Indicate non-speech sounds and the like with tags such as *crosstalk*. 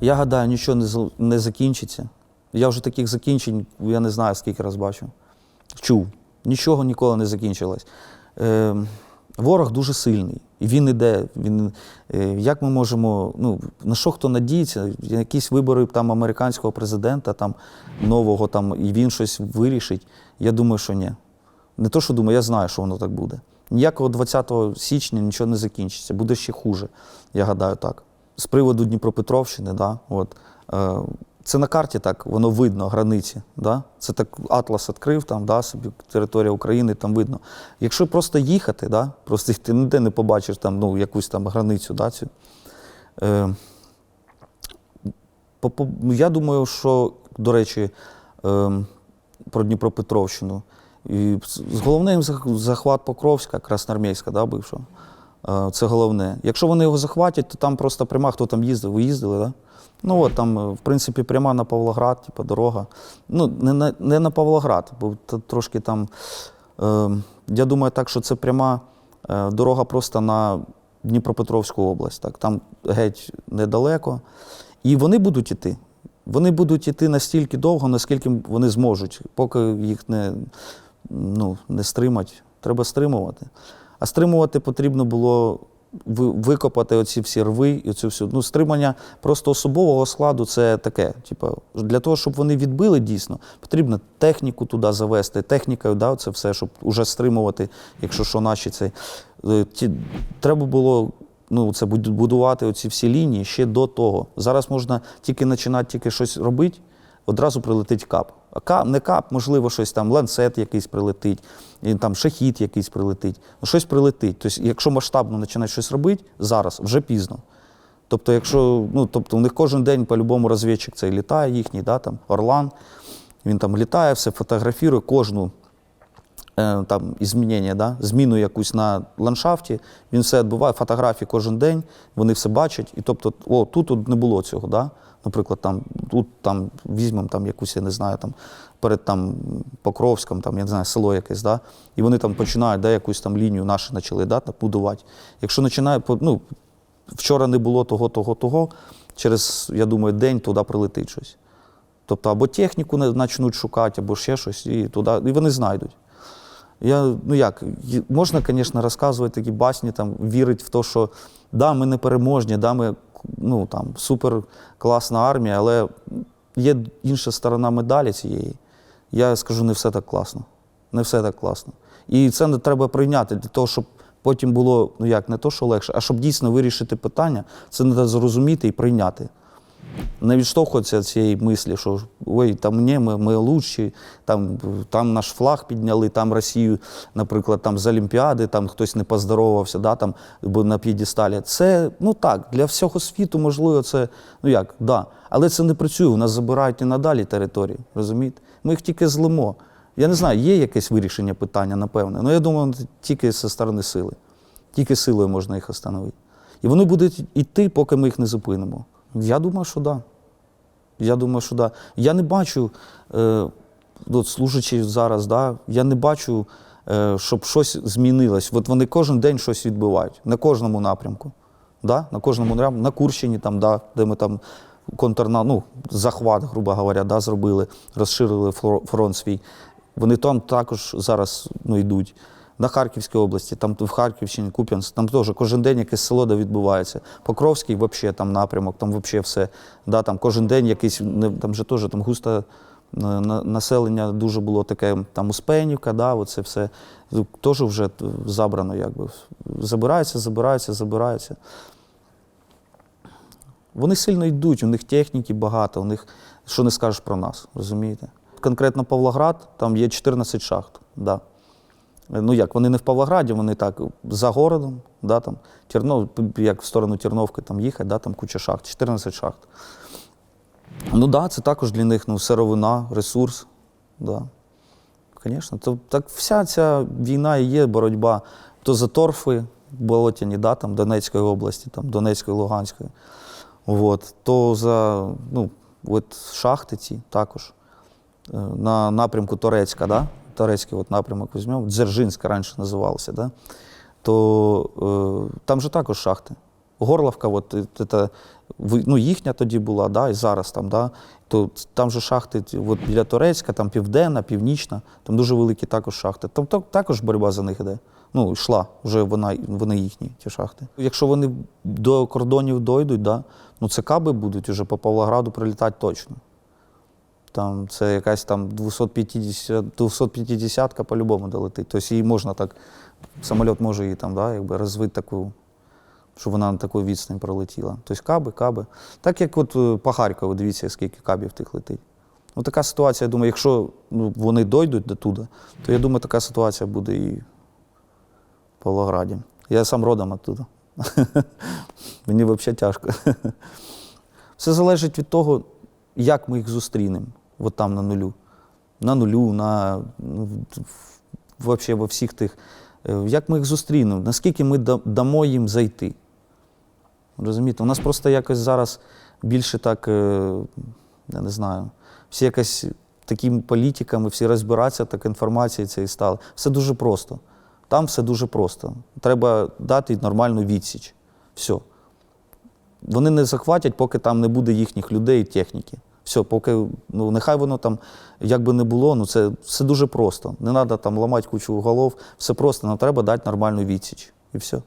Я гадаю, нічого не, не закінчиться. Я вже таких закінчень, я не знаю, скільки раз бачив. Чув. Нічого ніколи не закінчилось. Е, ворог дуже сильний. І він іде. Він, е, як ми можемо, ну, на що хто надіється? Якісь вибори там, американського президента, там, нового, там, і він щось вирішить. Я думаю, що ні. Не то, що думаю, я знаю, що воно так буде. Ніякого 20 січня нічого не закінчиться, буде ще хуже, я гадаю так. З приводу Дніпропетровщини, да, от, е, це на карті так, воно видно, границі. Да? Це так Атлас відкрив, там, да, собі територія України, там видно. Якщо просто їхати, да, просто ти ніде не побачиш там, ну, якусь там границю. Да, цю, е, по- я думаю, що, до речі, ем, про Дніпропетровщину. І з головним захват Покровська, Красноармійська, да, бившого. Е, Це головне. Якщо вони його захватять, то там просто пряма, хто там їздив, ви їздили, да? Ну от там, е, в принципі, пряма на Павлоград, типу, дорога. Ну, не на, не на Павлоград, бо трошки там. Е, я думаю, так, що це пряма е, дорога просто на Дніпропетровську область. Так? Там геть недалеко. І вони будуть іти. Вони будуть іти настільки довго, наскільки вони зможуть, поки їх не, ну, не стримать. Треба стримувати. А стримувати потрібно було викопати оці всі рви і цю всю. Ну, стримання просто особового складу це таке. Типу, для того, щоб вони відбили дійсно, потрібно техніку туди завести, технікою, да, це все, щоб уже стримувати, якщо що наші це. Е, Ті, треба було ну, це будувати оці всі лінії ще до того. Зараз можна тільки починати тільки щось робити, одразу прилетить кап. А кап, не кап, можливо, щось там, ланцет якийсь прилетить, і там шахіт якийсь прилетить. Ну, щось прилетить. Тобто, якщо масштабно починати щось робити, зараз вже пізно. Тобто, якщо, ну, тобто, у них кожен день по-любому розвідчик цей літає їхній, да, там, Орлан, він там літає, все фотографірує кожну там, змінення, да? зміну якусь на ландшафті, він все відбуває, фотографії кожен день, вони все бачать. І тобто, о, тут от не було цього. Да? Наприклад, там, тут там, візьмемо там, якусь, я не знаю, там, перед там, Покровськом, там, я не знаю, село якесь, да? і вони там починають да, якусь там лінію наші почали да, будувати. Якщо починає, ну, вчора не було того, того, того, через, я думаю, день туди прилетить щось. Тобто або техніку почнуть шукати, або ще щось, і туди, і вони знайдуть. Я, ну як, можна, звісно, розказувати такі басні, там, вірити в те, що да, ми не переможні, да, ми ну, там, супер класна армія, але є інша сторона медалі цієї. Я скажу, не все так класно. Не все так класно. І це не треба прийняти для того, щоб потім було, ну як, не то, що легше, а щоб дійсно вирішити питання, це треба зрозуміти і прийняти не відштовхуватися цієї мислі, що ой, там ні, ми, ми лучші, там, там наш флаг підняли, там Росію, наприклад, там з Олімпіади, там хтось не поздоровався, да, там, бо на п'єдесталі. Це ну так, для всього світу, можливо, це ну як, да. Але це не працює. У нас забирають і надалі території. Розумієте? Ми їх тільки злимо. Я не знаю, є якесь вирішення питання, напевне. Ну я думаю, тільки зі сторони сили. Тільки силою можна їх остановити. І вони будуть йти, поки ми їх не зупинимо. Я думаю, що. Да. Я думаю, що да. Я не бачу, е, от служачи зараз, да, я не бачу, е, щоб щось змінилось. От вони кожен день щось відбивають на кожному напрямку. Да? На кожному напрямку, на Курщині, там, да, де ми там контрна, ну, захват, грубо говоря, да, зробили, розширили фро- фронт свій. Вони там також зараз ну, йдуть. На Харківській області, там в Харківщині, Куп'янськ, там теж кожен день якесь село де відбувається. Покровський взагалі там напрямок, там взагалі все. Да, там кожен день якийсь, там же теж там густо е, населення дуже було таке, там Успенівка, да, оце все теж вже забрано, якби. Забирається, забирається, забирається. Вони сильно йдуть, у них техніки багато, у них що не скажеш про нас, розумієте? Конкретно Павлоград, там є 14 шахт. Да. Ну як, вони не в Павлограді, вони так за городом, да, там, Тернов, як в сторону Терновки там їхати, да, там куча шахт, 14 шахт. Ну так, да, це також для них ну, сировина, ресурс. Да. Звісно, то так вся ця війна і є боротьба то за торфи болотяні, да, там, Донецької області, там, Донецької, Луганської. От, то за ну, от шахти ці також. Е, На напрямку Торецька, да? Торецький от напрямок візьмемо, Дзержинська раніше називалося, да? то е, там же також шахти. Горловка, от, це, ну, їхня тоді була, да, і зараз там, да, то там же шахти от біля Турецька, там Південна, Північна, там дуже великі також шахти. Там так- також боротьба за них іде. Ну, йшла, вже вона, вони їхні, ті шахти. Якщо вони до кордонів дойдуть, да, ну це каби будуть уже по Павлограду прилітати точно. Там це якась там 250, 250 по-любому долетить. Тобто її можна так, самоліт може її там, да, якби розвити таку, щоб вона на таку відстань пролетіла. Тобто каби, каби. Так як от е, по Харкову, дивіться, скільки кабів тих летить. Ну, така ситуація, я думаю, якщо ну, вони дойдуть до туди, то я думаю, така ситуація буде і в Павлограді. Я сам родом оттуда. *laughs* Мені взагалі тяжко. *laughs* Все залежить від того, як ми їх зустрінемо, от там на нулю. На нулю, на ну, взагалі во всіх тих. е, Як ми їх зустрінемо, наскільки ми дамо їм зайти. Розумієте, у нас просто якось зараз більше так, е, я не знаю, всі якось такими політиками, всі розбиратися, так інформації цієї стали. Все дуже просто. Там все дуже просто. Треба дати нормальну відсіч. Все. Вони не захватять, поки там не буде їхніх людей і техніки. Все, поки, ну, нехай воно там, як би не було, ну це все дуже просто. Не треба там ламати кучу голов, все просто, нам треба дати нормальну відсіч. І все.